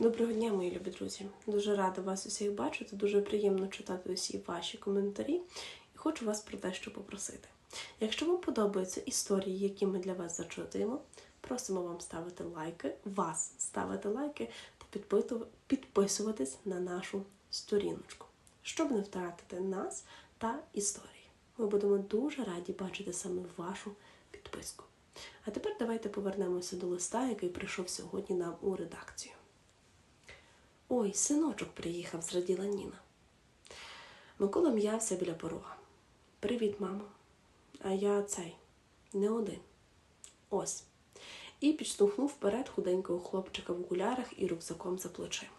Доброго дня, мої любі друзі. Дуже рада вас усіх бачити. Дуже приємно читати усі ваші коментарі і хочу вас про те, що попросити. Якщо вам подобаються історії, які ми для вас зачитуємо, просимо вам ставити лайки, вас ставити лайки та підписуватись на нашу сторіночку, щоб не втратити нас та історії. Ми будемо дуже раді бачити саме вашу підписку. А тепер давайте повернемося до листа, який прийшов сьогодні нам у редакцію. Ой, синочок приїхав, зраділа Ніна. Микола м'явся біля порога. Привіт, мамо. А я цей не один. Ось. І підштовхнув вперед худенького хлопчика в окулярах і рюкзаком за плечима.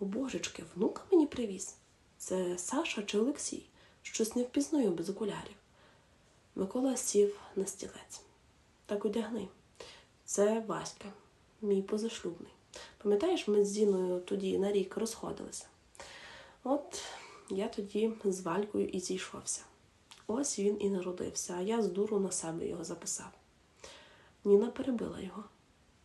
О божечки, внука мені привіз. Це Саша чи Олексій? Щось не впізнаю без окулярів. Микола сів на стілець. Так одягни. Це Васька, мій позашлюбний. Пам'ятаєш, ми з Зіною тоді на рік розходилися. От я тоді з Валькою і зійшовся. Ось він і народився, а я з дуру на себе його записав. Ніна перебила його.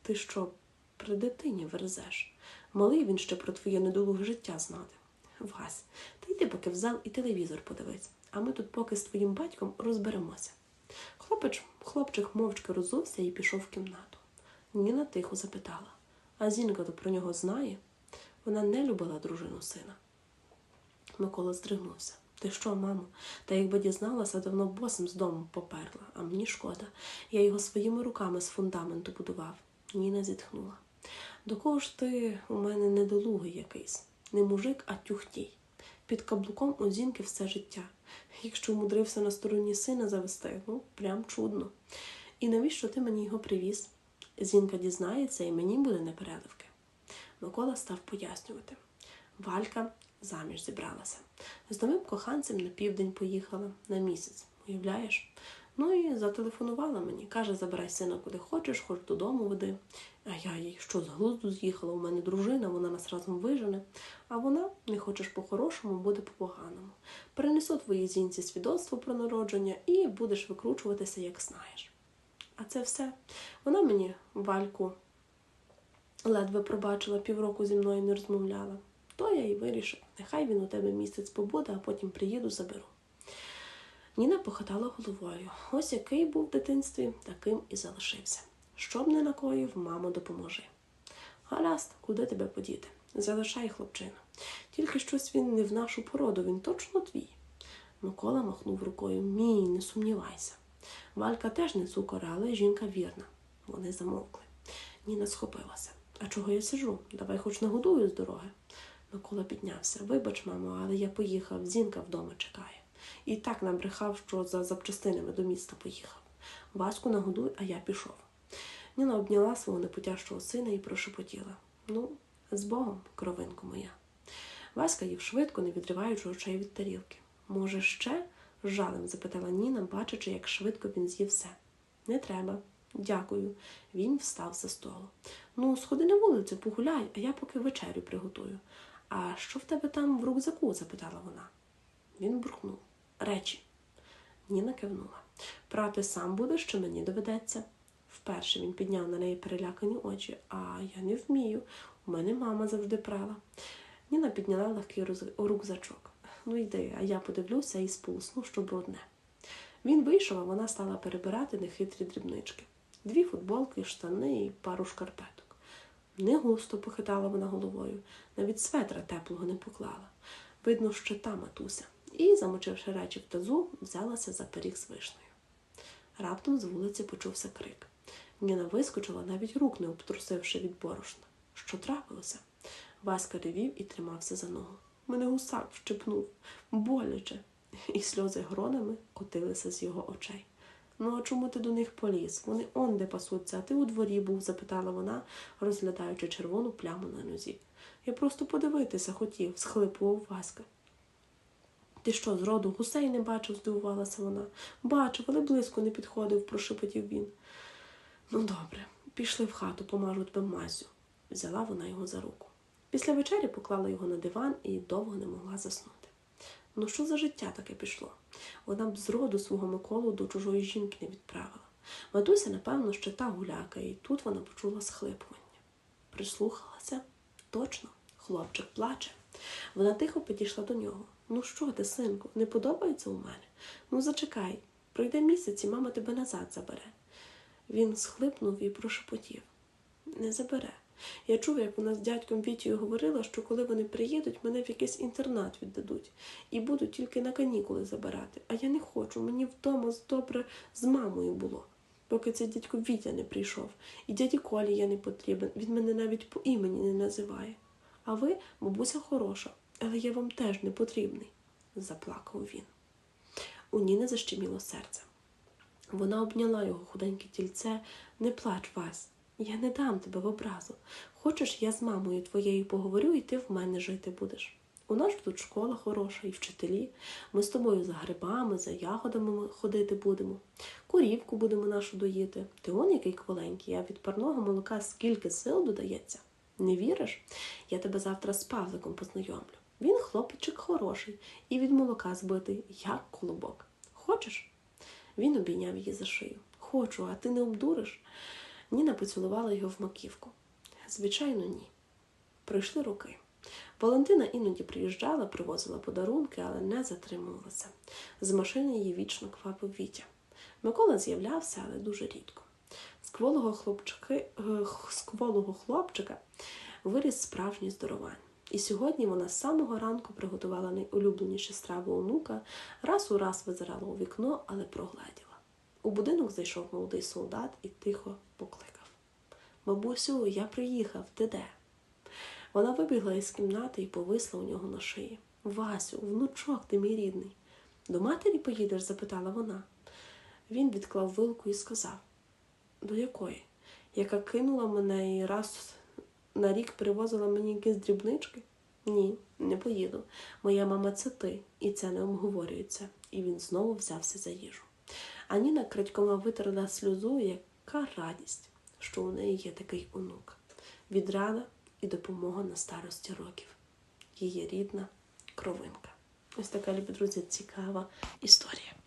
Ти що, при дитині верзеш? Малий він ще про твоє недолуге життя знати. Вась, ти йди поки в зал і телевізор подивись, а ми тут поки з твоїм батьком розберемося. Хлопець, хлопчик мовчки розувся і пішов в кімнату. Ніна тихо запитала. А Зінка то про нього знає? Вона не любила дружину сина. Микола здригнувся. Ти що, мамо? Та якби дізналася, давно босим з дому поперла, а мені шкода. Я його своїми руками з фундаменту будував. Ніна зітхнула. До кого ж ти у мене недолугий якийсь? Не мужик, а тюхтій. Під каблуком у Зінки все життя. Якщо умудрився на стороні сина завести, ну, прям чудно. І навіщо ти мені його привіз? Зінка дізнається і мені буде непереливки. Микола став пояснювати. Валька заміж зібралася. З новим коханцем на південь поїхала на місяць, уявляєш? Ну і зателефонувала мені. Каже, забирай сина куди хочеш, хоч додому веди. А я їй що з глузду з'їхала, у мене дружина, вона нас разом вижене. А вона, не хочеш по-хорошому, буде по-поганому. Перенесу твоїй зінці свідоцтво про народження і будеш викручуватися, як знаєш. А це все. Вона мені вальку ледве пробачила, півроку зі мною не розмовляла. То я й вирішив, нехай він у тебе місяць побуде, а потім приїду, заберу. Ніна похитала головою. Ось який був в дитинстві, таким і залишився. Щоб не накоїв, мамо, допоможи. Гаразд, куди тебе подіти? Залишай, хлопчина. Тільки щось він не в нашу породу, він точно твій. Микола махнув рукою. Мій, не сумнівайся. Валька теж не цукор, але жінка вірна. Вони замовкли. Ніна схопилася. А чого я сижу? Давай хоч нагодую з дороги. Микола піднявся. Вибач, мамо, але я поїхав, Зінка вдома чекає. І так набрехав, що за запчастинами до міста поїхав. Ваську нагодуй, а я пішов. Ніна обняла свого непотяжчого сина і прошепотіла. Ну, з Богом, кровинку моя. Васька їв швидко, не відриваючи очей від тарілки. Може, ще? Жалем запитала Ніна, бачачи, як швидко він з'їв все. Не треба. Дякую. Він встав за столу. Ну, сходи на вулицю, погуляй, а я поки вечерю приготую. А що в тебе там в рюкзаку? запитала вона. Він бурхнув. Речі. Ніна кивнула. Прати сам будеш, чи мені доведеться? Вперше він підняв на неї перелякані очі. А я не вмію. У мене мама завжди прала. Ніна підняла легкий рюкзачок. Ну йди, а я подивлюся і сполосну, що брудне. Він вийшов, а вона стала перебирати нехитрі дрібнички. Дві футболки, штани і пару шкарпеток. Не густо похитала вона головою, навіть светра теплого не поклала. Видно, що та матуся. І, замочивши речі в тазу, взялася за пиріг з вишнею. Раптом з вулиці почувся крик. Ніна вискочила, навіть рук не обтрусивши від борошна. Що трапилося? Васька ревів і тримався за ногу. Мене гусак вщипнув, боляче, і сльози гронами котилися з його очей. Ну, а чому ти до них поліз? Вони онде пасуться, а ти у дворі був, запитала вона, розглядаючи червону пляму на нозі. Я просто подивитися хотів, схлипував Васька. Ти що, зроду гусей не бачив? здивувалася вона. Бачив, але близько не підходив, прошепотів він. Ну, добре, пішли в хату, помажу тебе мазю. Взяла вона його за руку. Після вечері поклала його на диван і довго не могла заснути. Ну що за життя таке пішло? Вона б зроду свого Миколу до чужої жінки не відправила. Матуся, напевно, ще та гуляка, і тут вона почула схлипування. Прислухалася Точно, хлопчик плаче. Вона тихо підійшла до нього. Ну що ти, синку, не подобається у мене? Ну зачекай, пройде місяць і мама тебе назад забере. Він схлипнув і прошепотів. Не забере. Я чув, як вона з дядьком Вітєю говорила, що коли вони приїдуть, мене в якийсь інтернат віддадуть і будуть тільки на канікули забирати. А я не хочу, мені вдома добре з мамою було, поки цей дядько Вітя не прийшов. І дяді Колі я не потрібен, він мене навіть по імені не називає. А ви, бабуся хороша, але я вам теж не потрібний, заплакав він. У Ніни защеміло серце. Вона обняла його худеньке тільце. Не плач, Вась, я не дам тебе в образу. Хочеш, я з мамою твоєю поговорю, і ти в мене жити будеш. У нас тут школа хороша і вчителі. Ми з тобою за грибами, за ягодами ходити будемо. Курівку будемо нашу доїти. Ти он який кволенький, а від парного молока скільки сил додається. Не віриш? Я тебе завтра з Павликом познайомлю. Він хлопчик хороший і від молока збитий, як колобок. Хочеш? Він обійняв її за шию. Хочу, а ти не обдуриш? Ніна поцілувала його в маківку. Звичайно, ні. Пройшли роки. Валентина іноді приїжджала, привозила подарунки, але не затримувалася. З машини її вічно квапив Вітя. Микола з'являвся, але дуже рідко. З кволого, хлопчики, е, з кволого хлопчика виріс справжній здоровань. І сьогодні вона з самого ранку приготувала найулюбленіші страви онука, раз у раз визирала у вікно, але прогледіла. У будинок зайшов молодий солдат і тихо покликав: Бабусю, я приїхав, ти де? Вона вибігла із кімнати і повисла у нього на шиї. Васю, внучок, ти мій рідний. До матері поїдеш? запитала вона. Він відклав вилку і сказав: До якої? Яка кинула мене і раз на рік привозила мені якісь дрібнички? Ні, не поїду. Моя мама це ти, і це не обговорюється. І він знову взявся за їжу. А Ніна крадькома витерла сльозу, яка радість, що у неї є такий онук. Відрада і допомога на старості років. Її рідна кровинка. Ось така, любі друзі, цікава історія.